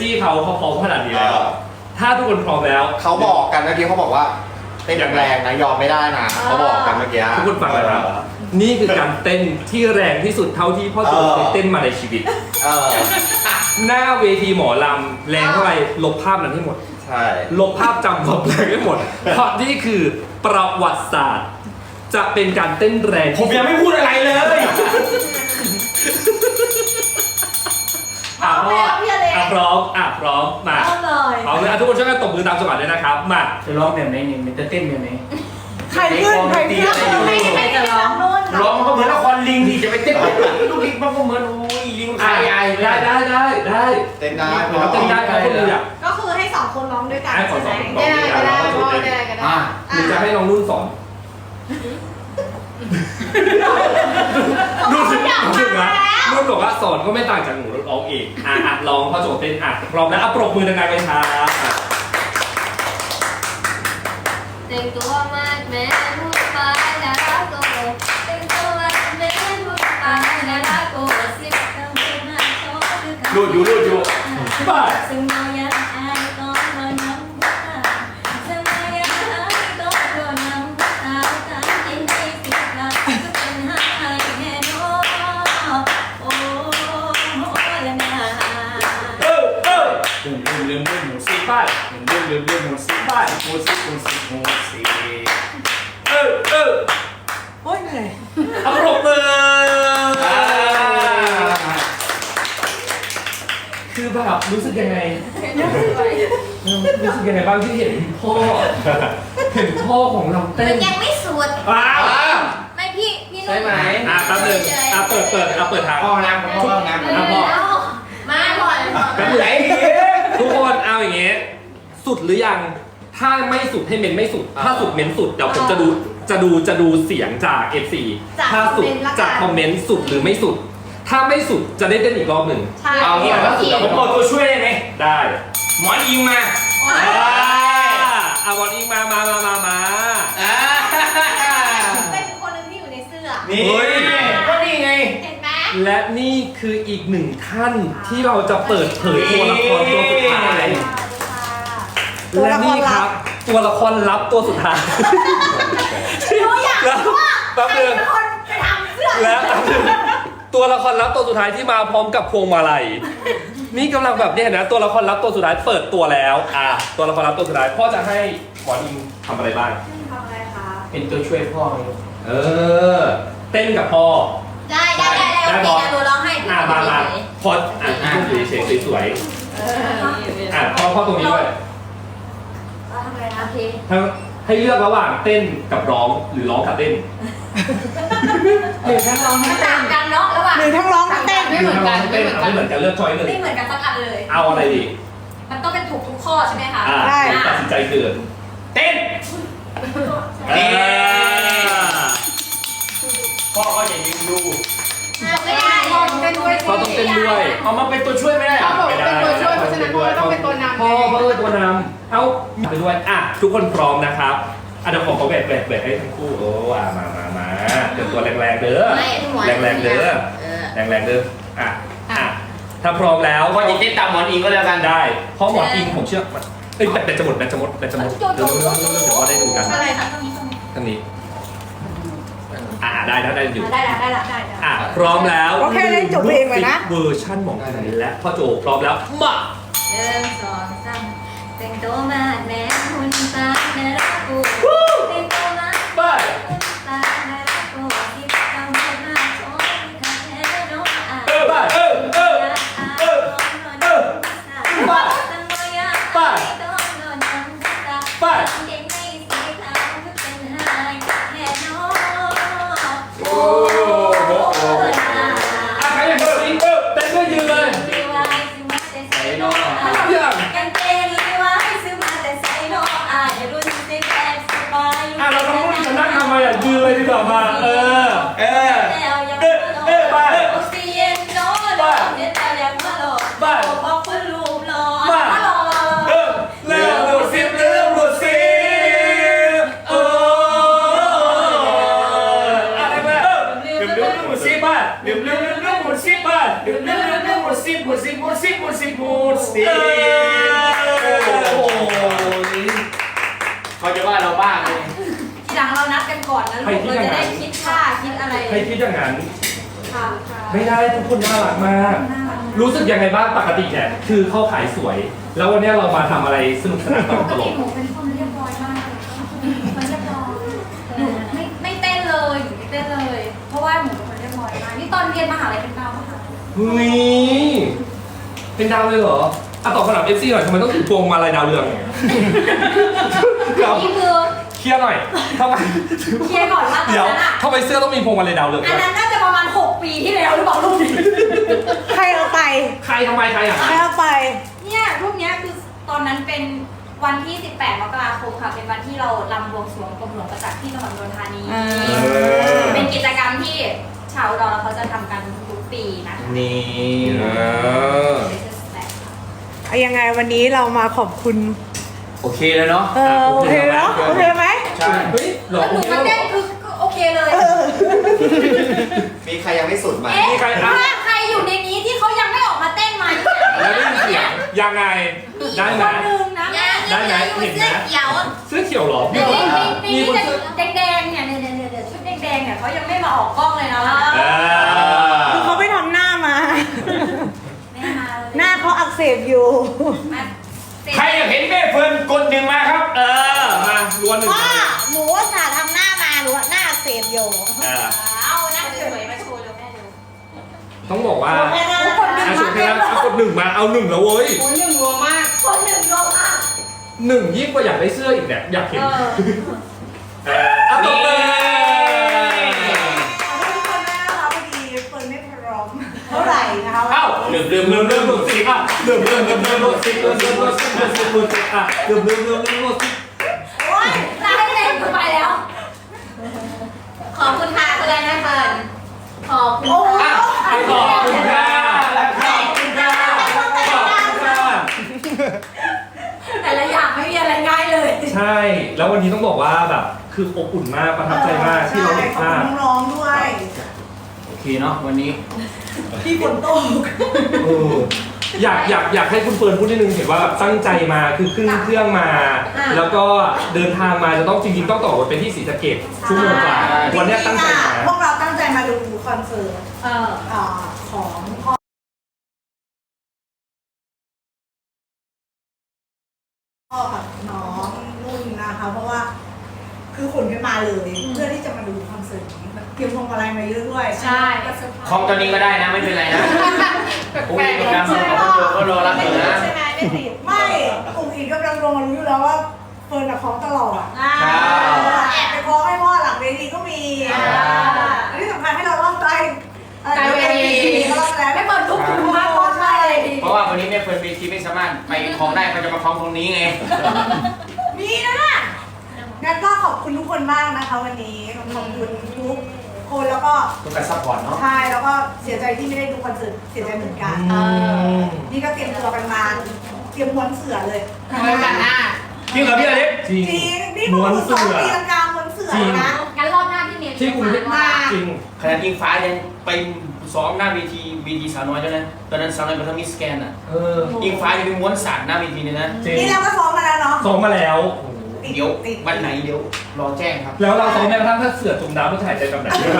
ที่เขาเขาพร้อมขนาดนี้แล้วเออถ้าทุกคนพร้อมแล้ว เขาบอกกันเมื่อกี้เขาบอกว่าเต้นแรงๆนะยอมไม่ได้นะเขาบอกกันเมื่อกี้ทุกคนฟังนะครับ นี่คือการเต้นที่แรงที่สุดเท่าที่พ่อโจเออเคยเต้นมาในชีวิต เออหน้าเวทีหมอลำแรงเท่าไหร่ลบภาพนั้นให้หมด ใช่ ลบภาพจำความแรงให้หมด เพราะนี่คือประวัติศาสตร์ จะเป็นการเต้นแรงผมยังไม่พูดอะไรเลยอะเอาพ่อแล้วพี่อเล็ก อะพร้อมอะพร้อมมาเอาเลยเอาเลยอะทุกคนช่วยกันตบมือตามจังหวะด้วยนะครับมา จะร้องแบบไหนเนี่ยมันจะเต้นแบบไหนใครขึ้นใครขึ้นไม่ไม่จะร้องนู่นร้องมันก็เหมือนละครลิงที่จะไปเต้นแบบลูกลิงมันก็เหมือนโอ้ยลิงอะขายใหญ่ได้ได้ได้ได้เต้นได้เหมือนเราเต้นได้ครับคนดูอยากก็คือให้สองคนร้องด้วยกันให้ขอสองใช่ไหมสองได้ด้วยกันได้แล้วก็ได้ก็ได้อะหรือจะให้น้องนุ่นสอน นุ่นนุ่นนะนุ่นบอกว่าสอนก็ไม่ต่างจากหนูร้องเองอะอะลองพ่อโจเต้นอะพร้อมแล้วอะปรบมือดังๆเลยครับอะแต่งตัวมาดแมนพูดไปแล้วรักโกแต่งตัวมาดแมนพูดไปแล้วรักโกสิบคำพูดมาโชว์คือคำรูดอยู่รูดอยู่ ไป ซึ่งเรายังอาย รู้สึกยังไงเออรู้สึกยังไงบ้างที่เห็นพ่อเห็นพ่อของเรามัเต้นนยังไม่สุดอ้าวไม่พี่พี่นุ่ใช่ไหมอะแป๊บนึงอะเปิดเปิดอะเปิดทางพ่อน้ำพ่อน้ำอะพ่อมาก่อนแป๊บนึงไหนทุกคนเอาอย่างเงี้ยสุดหรือยัง ถ้าไม่สุดให้เมนไม่สุด ถ้าสุดเมนสุดเดี๋ยวผมจะดูจะดูจะดูเสียงจาก FC ถ้าสุดจากคอมเมนต์สุดหรือไม่สุด ถ้าไม่สุดจะได้เต้นอีกรอบหนึ่งใช่ เอางี้ก่อนว่าสุดแล้วผมเอาตัวช่วยได้ไหมได้หมอยิงมาอ่าอะบอลอิงมามามามามา อ่าเป็นคนหนึ่งที่อยู่ในเสื้อ นี่ก็นี่ไง เห็นไหมและนี่คืออีกหนึ่งท่านที่เราจะเปิดเผยตัวละครตัวสุดท้ายตัวและละคนี่รคลัรับบตัวละครลับตัวสุดท้าย หนูอยากรู้ว่าแป๊บใครนึงเป็นคนไปทำเสื้อและ ตัวละครลับตัวสุดท้ายที่มาพร้อมกับพวงมาลัย นี่กำลังแบบเนี่ยนะตัวละครลับตัวสุดท้ายเปิดตัวแล้ว อะตัวละครลับตัวสุดท้ายพ่อจะให้หมออิงทำอะไรบ้าง ทำอะไรคะ เป็นตัวช่วยพ่อไงเออ เต้นกับพ่อ ได้ได้ได้ได้ได้โอบเคอสเดี๋ยวหนูร้องให้อะมามาพออะพูดเฉยๆสวยๆอะพ่อพ่อตรงนี้ด้วยเราทำอะไรนะโอเคทั้งให้เลือกระหว่างเต้นกับร้องหรือร้องกับเต้น หรือทั้งร้องทั้งเต้ต่านงกัน เนาะระหว่างหรือทั้งร้องทั้งเต้น ไม่เหมือนกันเต้นอะไม่เหมือนกันเลือกช้อยหนึ่งไม่เหมือนกันสักอันเลย เอาอะไรดี มันต้องเป็นถูกทุกข้อใช่ไหมคะอะได้ ตัดสินใจเกินเต้นนี่พ่อก็อย่ายืนดูไม่ได้เป็นด้วยเขาต้องเต้นด้วย เอามาเป็นตัวช่วยไม่ได้เหรอไม่ได้เป็นตัวช่วยเพราะฉะนั้นพ่อต้องเป็นตัวนำพ่อพ่อเป็นตัวนำเอาไปด้วยอะทุกคนพร้อมนะครับอะเดี๋ยวผมขอแบกแบกแบกให้ทั้งคู่โอ้อะมามามา เตรียมตัวแรงๆเด้อไม่หัวแรงๆเด้อเออ แรงๆเด้ออะอะถ้าพร้อมแล้วพ่อจะเต้นตามหมอนอิงก็แล้วกันได้เพราะหมออิงผมเชื่อมันเอ้ยแบตแบตจะหมดแบตจะหมดแบตจะหมดเดี๋ยวเดี๋ยวเดี๋ยวเดี๋ยวว่าได้ดูกันอะไรคะตรงนี้ตรงนี้ท่านนี้อ่าได้ได้ได้อยู่ ได้ละได้ละได้ละอะพร้อมแล้วโอเคเล่นจบเพลงเลยนะ เวอร์ชั่นหมองอิงและพ่อโจพร้อมแล้วมาหนึ่งสองสามแต่งตัวมาแม่หุ่นตาแม่รักกูแต่งตัวมา ไปหุ่ ไม่ได้ทุกคนน่ารักมาก รู้สึกยังไงบ้างปกติเนี่ยคือเข้าขายสวย แล้ววันเนี้ยเรามาทำอะไรสนุกสนานตปลกกตลติกหนูเป็นคนเรียบร้อยมากคนเรียบร้อยหนูไม่ไม่เต้นเลยหนูไม่เต้นเลย เพราะว่าหนูเป็นคนเรียบร้อยมากนี่ตอนเรียนมหาลัยเป็นดาวมหาลัยเฮ้ยเป็นดาวเลยเหรออะตอบคำถามเอฟซีหน่อยทำไมต้องถือพวงมาลัยดาวเรืองครับ นี่คือ เคลียร์หน่อยทำไมเคลียร์ก่อนว่าตอนเดี๋ยวนั้นอะทำไมเสื้อต้องมีพวงมาลัยดาวเรืองอัด้นวยนั้นน่าจะประมาณ 6 ปีที่แล้วหรือเปล่ารูปนี้ ใครเอาไป ใครทำไมใครอะ ใครเอาไป เนี่ยรูปเนี้ยคือตอนนั้นเป็นวันที่ 18 มกราคมค่ะ เป็นวันที่เราลำบวงสรวงกรมหลวงประจักษ์ที่จังหวัดนนทบุรีธานี อ่า เป็นกิจกรรมที่ชาวอุดรเขาจะทำกันทุกปีนะคะนี่เออ เป็นเทศกาลค่ะเอายังไงวันนี้เรามาขอบคุณ โอเคแล้วเนาะเออโอเคแล้วโอเคไหมใช่เฮ้ยเหรอแล้วหนูมาเต้นคือคือโอเคเลย มีใครยังไม่สุดไหม เอ๊ะถ้าใครอยู่ในนี้ที่เขายังไม่ออกมาเต้นไหมแล้วได้ยินเสียงยังไงได้ไหมคนหนึ่งนะได้ไหมเห็นไหมเขียวเสื้อเขียวเหรอในนี้ในนี้แต่แดงๆเนี่ยเนี่ยเนี่ยเนี่ยชุดแดงๆเนี่ยเขายังไม่มาออกกล้องเลยนะเออคือเขาไปทำหน้ามาไม่มาเลยหน้าเขาอักเสบอยู่ มาเต้นใครอยากเห็นแม่เฟิร์นกดหนึ่งมาครับ เออมาล้วนหนึ่งพ่อมา เสบอยู่เออเอาหน้าสวยๆมาโชว์เร็วแม่เร็วต้องบอกว่าแม่น่าทุกคนดึงอามาสุดเต็มนะเลยเอากดหนึ่งมาเอาหนึ่งแล้วเว้ยโอ้ยหนึ่งรัวมากคนหนึ่งลงอะหนึ่งยิ่งกว่าอยากได้เสื้ออีกเนี่ยอยากเห็นเออเออเอาตบมือทุกคนนะคะพอดีเฟิร์นไม่พร้อมเท่าไหร่นะคะเอ้าลืมลืมลืเริ่มมลืเริ่มมหมดสิอะเริ่มเริ่มเริ่มเริ่มหมดสิเริ่มเริ่มหมดสิเริ่มเริ่มหมดสิอะเริ่มเริ่มเริ่มเริ่มหมดสิ โอ๊ยตายเต็มไปแล้ว ขอบ คุณค่ะคุณแอนนะเฟิร์นขอบคุณโอ้โหค่ะอะ ขอบคุณค่ะขอบคุณค่ะขอบคุณค่ะแต่ละอย่างไม่มีอะไรง่ายเลย ใช่ แล้ววันนี้ต้องบอกว่าแบบคืออบอุ่นมากประทับใจมากที่เราเห็นขอบภาพคุณน้องๆด้วย โอเคเนาะวันนี้ ที่ฝนตก เออ อยากอยากอยากให้คุณเฟิร์นพูดนิดนึงเห็นว่าแบบตั้งใจมาคือขึ้นเครื่องมาแล้วก็เดินทางมาจะต้องจริงๆต้องต่อรถไปที่ศรีสะเกดชั่วโมงกว่าวันเนี้ยตั้งใจมา พวกเราตั้งใจมาดูคอนเสิร์ตเอออ่าของพ่อพ่อกับน้องนุ่นนะคะ เพราะว่า คือขนกันมาเลยเพื่อที่จะมาดูคอนเสิร์ตนี้แบบเตรียมพวงมาลัยมาเยอะด้วย ใช่ ของตอนนี้ก็ได้นะ ไม่เป็นไรนะ พรุ่งนี้โปรแกรมของคนเดียวก็รอรับอยู่นะ ใช่ไหมไม่ติดไม่กลุ่มอีกกำลังลงมารู้อยู่แล้วว่าเฟิร์นกับของตลอดอ่าแอบไปคล้องให้พ่อหลังเวทีก็มีอ่า อันนี้สำคัญให้เราล่องใจใจเวทีก็ล่องแล้วไม่เปิดทุกทุกมากเพราะใช่เพราะว่าวันนี้แม่เฟิร์นเวทีไม่สามารถไปคล้องได้เขาจะมาคล้องตรงนี้ไง มีนะน่ะงั้นก็ขอบคุณทุกคนมากนะคะวันนี้ขอบคุณทุกคน แล้วก็ทุกการซัพพอร์ตเนาะ ใช่แล้วก็เสียใจที่ไม่ได้ดูคอนเสิร์ตเสียใจเหมือนกันอืม นี่ก็เตรียมตัวกันมาเตรียมม้วนเสือเลยไว้กันหน้าจริงเหรอพี่อเล็ก จริงจริงนี่พวม้กวนหนูสเสืองอตีลังกาม้วนเสือจริง นะ งั้นรอบหน้าพี่เมย์ที่กรุงเทพมาจริงขณะยิงฟ้ายังไปซ้อมหน้าเวทีเวทีสาวน้อยด้วยนะ ตอนนั้นสาวน้อยเป็นทั้งมิสแกนอะเออ ยิงฟ้ายังไปม้วนสารหน้าเวทีเลยนะ จริงนี่เราก็ซ้อมมาแล้วเนาะซ้อมมาแล้ว เดี๋ยววันไหนเดี๋ยวรอแจ้งครับ แล้วเราซ้อมแม้กระทั่งถ้าเสือจมน้ำเราจะหายใจแบบไหนด้วย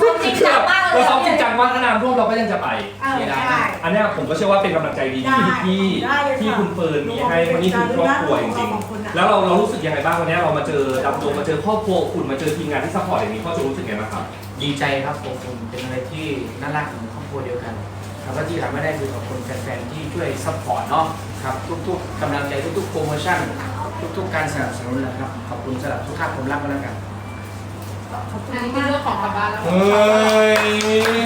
ซ้อมจริงจังมากเลยเราซ้อมจริงจังมากถ้าน้ำท่วมเราก็ยังจะไป เออใช่อันเนี้ยผมก็เชื่อว่าเป็นกำลังใจดีที่ได้ที่ได้เลยค่ะที่คุณเฟิร์นมีให้วันนี้คือครอบครัวจริงขอบคุณนะ ๆแล้วเราเรารู้สึกยังไงบ้างวันเนี้ยเรามาเจอดำดงมาเจอครอบครัวคุณมาเจอทีมงานที่ซัพพอร์ตอย่างนี้พ่อจะรู้สึกไงบ้างครับ ดีใจครับผมผมเป็นอะไรที่น่ารักเหมือนครอบครัวเดียวกันแล้วก็ที่ทำไม่ได้คือขอบคุณแฟนๆที่ช่วยซัพพอร์ตเนาะครับทุกๆกำลังใจทุกๆโปรโมชั่น ทุกๆการสนับสนุนนะครับ ขอบคุณสำหรับทุกท่านผมรักกันแล้วกันอันนี้เป็นเรื่องของกลับบ้านแล้วเฮ้ย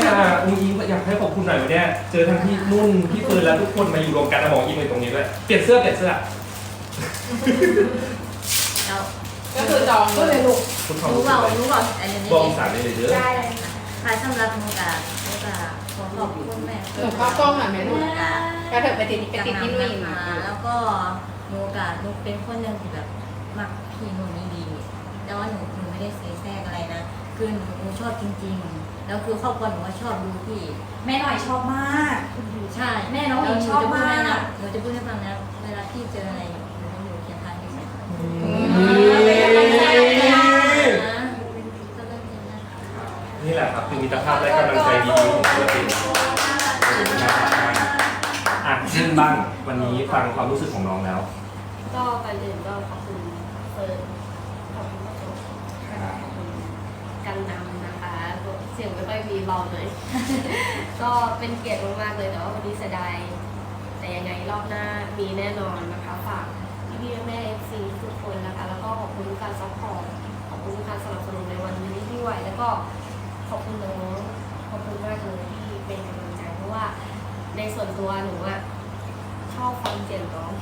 อะอุ้งอิงอยากให้ขอบคุณหน่อยวันเนี้ยเจอทั้งพี่นุ่น พี่เฟิร์นและทุกคนมาอยู่รวมกันนะบอกอิงเลยตรงนี้ด้วยเปลี่ยนเสื้อเปลี่ยนเสื้อแล้วก็คือจองเลยลูกคุณความรู้รู้เปสึล่ากอะไรรู้เปล่าอันนี้บอกอีสานได้เลยเด้อได้เลยค่ะสำหรับมูกามูกาขอขอบคุณแม่หนูเข้ากล้องหน่อยไหมลูกมูกาก็เถอะไปติดไปติดที่นุ่นมา แล้วก็ หนูกับหนูเป็นคนหนึ่งที่แบบมักพี่หนูนี่ดีแต่ว่าหนูหนูไม่ได้เสียแทรกอะไรนะคคือหนูชอบจริง ๆ แล้วคือครอบครัวหนูก็ชอบดูพี่ แม่หน่อยชอบมาก ใช่แม่น้องหญิงชอบมาก หนูจะพูดให้ฟังนะเวลาพี่เจออะไรหนูต้องอยู่เคียงข้างพี่เสมอเป็นกำลังใจให้นะก็เลิกเรียนนะคะนี่แหละครับคือมิตรภาพและกำลังใจดีๆของ วันนี้ฟังความรู้สึกของน้องแล้วก็ก่อนอื่นก็ขอบคุณเฟิร์นขอบคุณผู้ชมขอบคุณกันนำนะคะ เสียงไม่ค่อยมีเบาเลยก็เป็นเกียรติมากๆเลยแต่ว่าวันนี้เสียดายแต่ยังไงรอบหน้ามีแน่นอนนะคะฝากพี่พี่ๆแม่เอฟซีทุกคนนะคะ แล้วก็ขอบคุณการซัพพอร์ตขอบคุณการสนับสนุนในวันนี้ด้วยแล้วก็ขอบคุณน้องขอบคุณมากเลยที่เป็นกำลังใจเพราะว่าในส่วนตัวหนูอะ ชอบฟังเสียงร้อง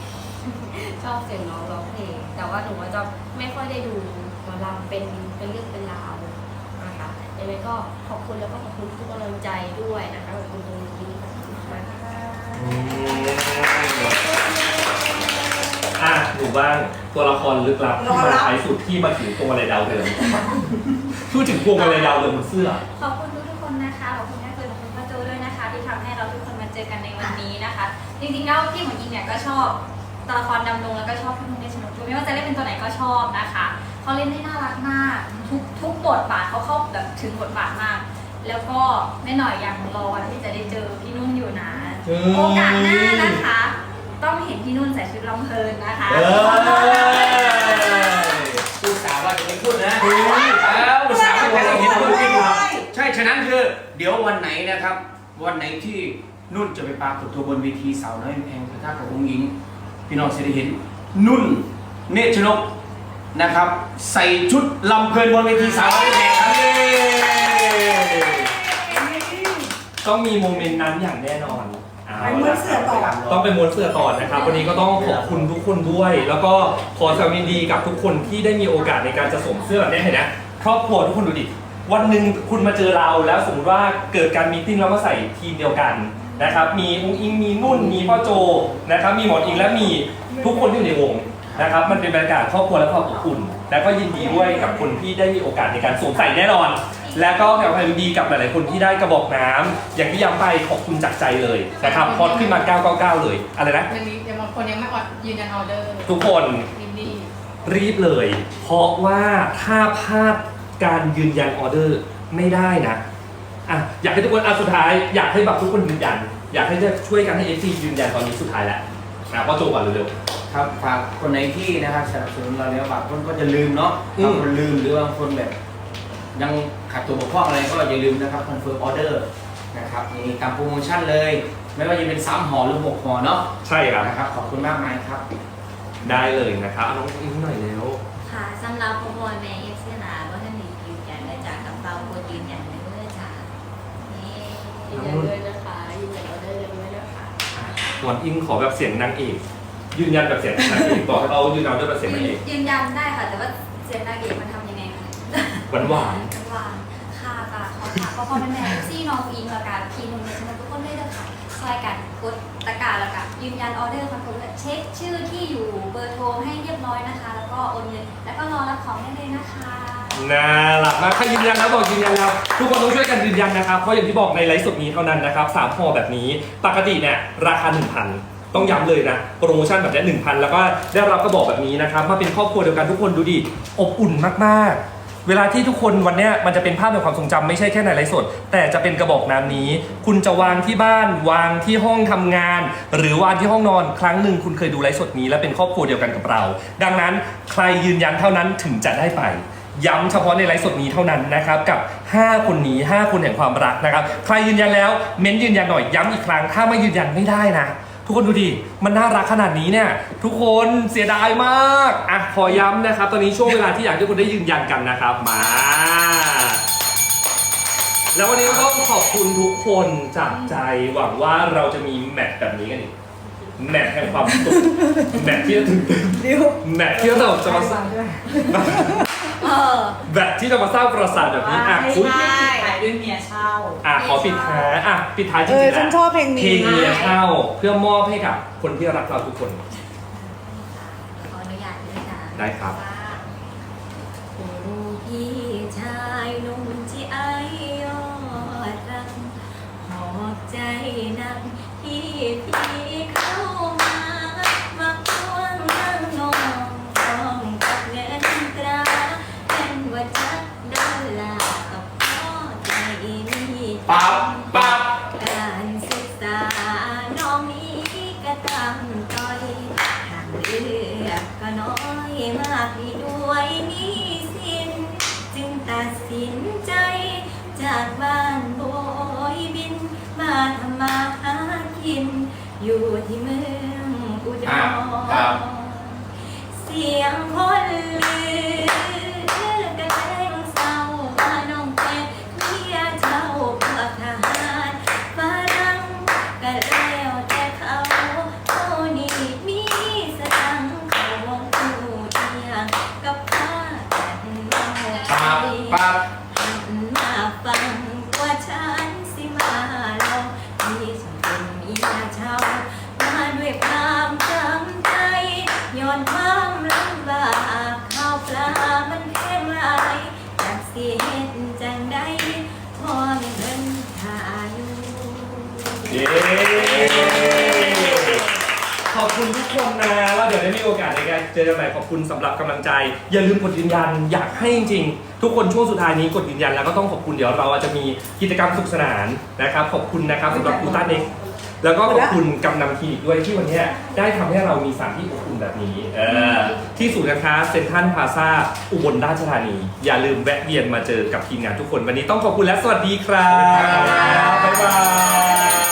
ชอบเสียงน้องร้องเพลงแต่ว่าหนูว่าจะไม่ค่อยได้ดูหมอลำเป็นเป็นเรื่องเป็นราวนะคะยังไงก็ขอบคุณแล้วก็ขอบคุณทุกกำลังใจด้วยนะคะขอบคุณตรงนี้ขอบคุณมากค่ะอะหนูบ้างตัวละครลึกลับที่มาท้ายสุดที่มาถึงพวงมาลัยดาวเรืองพูดถึงพวงมาลัยดาวเรืองบนเสื้อ ขอบคุณทุกๆคนนะคะขอบคุณแม่เฟิร์นขอบคุณป้าโจด้วยนะคะ ที่ทำให้ เราทุกคนมาเจอกันในวันนี้นะคะ จริงๆแล้วพี่หมอยิงเนี่ยก็ชอบตัวละครดำดงแล้วก็ชอบพี่นุ่นเดชนกด้วยไม่ว่าจะเล่นเป็นตัวไหนก็ชอบนะคะเขาเล่นได้น่ารักมากทุกทุกบทบาทเขาเข้าแบบถึงบทบาทมาก แล้วก็แม่หน่อยยังรอวันที่จะได้เจอพี่นุ่นอยู่นะเฮ้ยโอกาสหน้านะคะ ต้องเห็นพี่นุ่นใส่ชุดลำเพลินนะคะเอ้ยพูดสาวว่าจะไม่พูดนะเฮ้ยแล้วภาษาไม่ได้คิดพูดจริงครับใช่ใช่ฉะนั้นคือเดี๋ยววันไหนนะครับ วันไหนที่ นุ่นจะไปปรากฏตัวบนเวทีสาวน้อยแพงพระธาตุขององค์หญิง พี่น้องจะได้เห็น นุ่นเนตรชนกนะครับ ใส่ชุดลำเพลินบนเวทีสาวน้อยแพงครับต้องมีโมเมนต์นั้นอย่างแน่นอนเอาไปม้วนเสือต่อ ต้องไปม้วนเสือต่อนะครับ วันนี้ก็ต้องขอบคุณทุกคนด้วย แล้วก็ขอแสดงความยินดีกับทุกคนที่ได้มีโอกาสในการจะสวมเสื้อแบบนี้เห็นไหมครอบครัวทุกคนดูดิ วันหนึ่งคุณมาเจอเราแล้วสมมติว่าเกิดการมีตติ้งแล้วมาใส่ทีมเดียวกัน นะครับมีอุ้งอิงมีนุ่นมีพ่อโจนะครับมีหมอนอิงและมีทุกคนที่อยู่ในวงนะครับมันเป็นบรรยากาศครอบครัวและความอบอุ่น และก็ยินดีด้วยกับคนที่ได้มีโอกาสในการสวมใส่แน่นอน แล้วก็แสดงความยินดีกับหลายๆคนที่ได้กระบอกน้ำอย่างที่ย้ำไปขอบคุณจากใจเลยนะครับพอดขึ้นมา 999 เลยอะไรนะมันมียังบางคนยังไม่ออดยืนยันออเดอร์ทุกคนยินดีรีบเลย เพราะว่าถ้าพลาดการยืนยันออเดอร์ไม่ได้นะ อะอยากให้ทุกคนอะสุดท้ายอยากให้แบบทุกคนยืนยัน อยากให้จะช่วยกันให้ FC ยืนยันตอนนี้สุดท้ายแล้วนะพ่อโจก่อนเร็ว ครับฝากคนไหนที่นะครับสนับสนุนเราแล้วบางคนก็จะลืมเนาะอืม บางคนลืมหรือบางคนแบบ ยังขาดตัวบกพร่องอะไรก็อย่าลืมนะครับคอนเฟิร์มออเดอร์นะครับมีตามโปรโมชั่นเลย ไม่ว่าจะเป็น3ห่อหรือ6ห่อเนาะๆใช่ครับ นะครับขอบคุณมากมายครับ ได้เลยนะครับเอาน้องอิงหน่อยแล้วค่ะสำหรับผู้บริแม่เอฟซีนาว่าท่านมียืนยันได้จากกับเราคนยืนยันได้ด้วยจ้านี่ ยืนยันด้วยนะคะยืนยันออเดอร์ด้วยนะคะ ส่วนอิงขอแบบเสียงนางเอกยืนยันแบบเสียงนางเอกบอกให้เขายืนยันด้วยแบบเสียงนางเอกยืนยันได้ค่ะ แต่ว่าเสียงนางเอกมันทำยังไงคะหวานหวานหวานค่ะค่ะขอค่ะก็พอเป็นแม่เอฟซีน้องอิงและการพีนุ่นเนี่ยฉันทุกคนได้เลยค่ะช่วยกันกดตะกร้าแล้วก็ยืนยันออเดอร์คอนเฟิร์มเช็คชื่อที่อยู่เบอร์โทรให้เรียบร้อยนะคะ แล้วก็โอนเงินแล้วก็รอรับของได้เลยนะคะ น่ารักมากใครยืนยันแล้วบอกยืนยันแล้วทุกคนต้องช่วยกันยืนยันนะครับ เพราะอย่างที่บอกในไลฟ์สดนี้เท่านั้นนะครับสามห่อแบบนี้ ปกติเนี่ยราคา 1,000ต้องย้ำเลยนะโปรโมชั่นแบบนี้1,000แล้วก็ได้รับกระบอกแบบนี้นะครับมาเป็นครอบครัวเดียวกันทุกคนดูดิอบอุ่นมากๆ เวลาที่ทุกคนวันนี้มันจะเป็นภาพในความทรงจำไม่ใช่แค่ในไลฟ์สด แต่จะเป็นกระบอกน้ำนี้ คุณจะวางที่บ้านวางที่ห้องทำงาน หรือวางที่ห้องนอนครั้งหนึ่งคุณเคยดูไลฟ์สดนี้ และเป็นครอบครัวเดียวกันกับเรา ดังนั้นใครยืนยันเท่านั้นถึงจะได้ไป ย้ำเฉพาะในไลฟ์สดนี้เท่านั้นนะครับกับ 5 คนนี้ 5 คนแห่งความรักนะครับ ใครยืนยันแล้วเม้นยืนยันหน่อยย้ำอีกครั้ง ถ้าไม่ยืนยันไม่ได้นะ ทุกคนดูดิ มันน่ารักขนาดนี้เนี่ย ทุกคนเสียดายมากอะขอย้ำนะครับ ตอนนี้ช่วงเวลาที่อยากให้ทุกคนได้ยืนยันกันนะครับมา แล้ววันนี้ก็ต้องขอบคุณทุกคนจากใจหวังว่าเราจะมีแมตช์แบบนี้กันอีก แมทแห่งความสุขแมทที่จะถึงดิวแมทที่เราจะมาสร้างเออแบบที่จะมาสร้างปราสาทแบบนี้อะคุยใช่ายด้วยเมียเช่าอะขอปิดท้ายอะปิดท้ายจริเองอ ๆฉันชอบเพลงเพลงเมียเช่าเพื่อมอบให้กับคนที่รักเราทุกคน ขออนุญาตด้วยนะได้ครับโอ้พี่ชายหนุ่มที่ไอยอดรักหอบใจนั่งที่ ยงคนลือกันแรงเศร้าว่าน้องเป็ดเมียเจ้าพวกทหารฝรั่งก็แล้ว คุณทุกคนนะแล้วเดี๋ยวได้มีโอกาสในการเจอกันใหม่ขอบคุณสำหรับกำลังใจ อย่าลืมกดยืนยันอยากให้จริงๆ ทุกคนช่วงสุดท้ายนี้กดยืนยันแล้วก็ต้องขอบคุณเดี๋ยวเราจะมีกิจกรรมสนุกสนานนะครับขอบคุณนะครับสำหรับกูต้าเน็กแล้วก็ขอบคุณกำนำคลินิกด้วยที่วันเนี้ยได้ทำให้เรามีสถานที่อบอุ่นแบบนี้เออที่ศูนย์การค้าเซ็นทรัลพลาซาอุบลราชธานี อย่าลืมแวะเวียนมาเจอกับทีมงานทุกคนวันนี้ต้องขอบคุณและสวัสดีครับบ๊ายบาย